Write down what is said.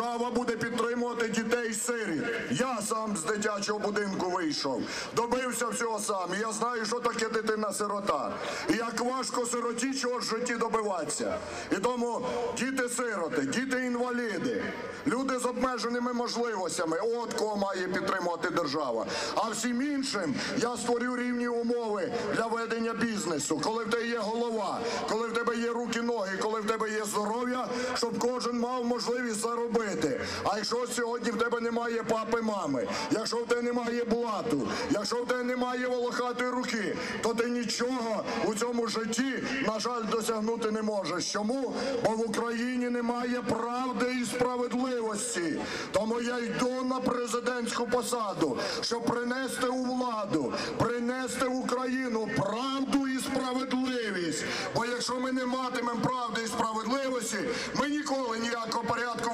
держава буде підтримувати дітей сиріт. Я сам з дитячого будинку вийшов, добився всього сам. Я знаю, що таке дитина-сирота. І як важко сироті чогось в житті добиватися. І тому діти-сироти, діти-інваліди, люди з обмеженими можливостями. От кого має підтримувати держава. А всім іншим я створю рівні умови для ведення бізнесу, коли в тебе є голова, коли в тебе є руки, ноги, тебе є здоров'я, щоб кожен мав можливість заробити. А якщо сьогодні в тебе немає папи, мами, якщо в тебе немає блату, якщо в тебе немає волохатої руки, то ти нічого у цьому житті, на жаль, досягнути не можеш. Чому? Бо в Україні немає правди і справедливості. Тому я йду на президентську посаду, щоб принести у владу, принести в Україну правду і справедливість. Бо якщо ми не матимемо правди і справедливості, ми ніколи ніякого порядку